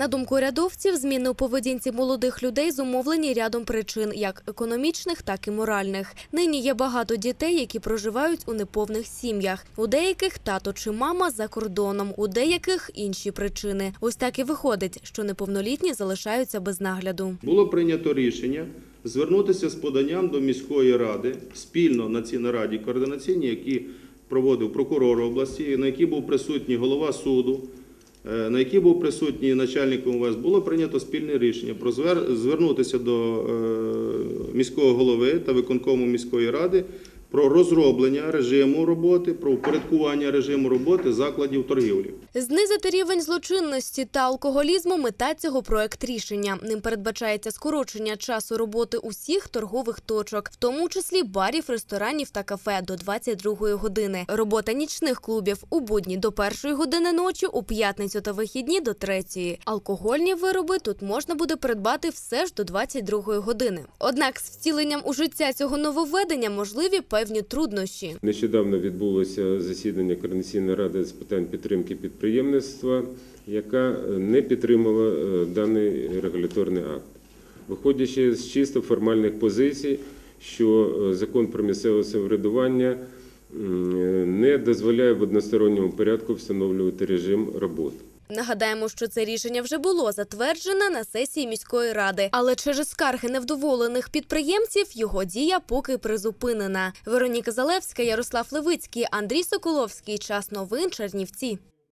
На думку рядовців, зміни у поведінці молодих людей зумовлені рядом причин, як економічних, так і моральних. Нині є багато дітей, які проживають у неповних сім'ях. У деяких тато чи мама за кордоном, у деяких інші причини. Ось так і виходить, що неповнолітні залишаються без нагляду. Було прийнято рішення звернутися з поданням до міської ради спільно на цій нараді координаційній, які проводив прокурор області, на якій був присутній голова суду, на якій був присутній начальник УМВС, було прийнято спільне рішення про звер- звернутися до е, міського голови та виконкому міської ради про розроблення режиму роботи, про упорядкування режиму роботи закладів торгівлі. Знизити рівень злочинності та алкоголізму мета цього проект рішення. Ним передбачається скорочення часу роботи усіх торгових точок, в тому числі барів, ресторанів та кафе до 22 години. Робота нічних клубів у будні до 1 години ночі, у п'ятницю та вихідні до 3. Алкогольні вироби тут можна буде придбати все ж до 22 години. Однак з втіленням у життя цього нововведення можливі певні труднощі. Нещодавно відбулося засідання Координаційної ради з питань підтримки підприємництва, яка е, не підтримала е, даний регуляторний акт. Виходячи з чисто формальних позицій, що е, закон про місцеве самоврядування не дозволяє в односторонньому порядку встановлювати режим роботи. Нагадаємо, що це рішення вже було затверджене на сесії міської ради, але через скарги невдоволених підприємців його дія поки призупинена. Вероніка Залевська, Ярослав Левицький, Андрій Соколовський. Час новин Чернівці.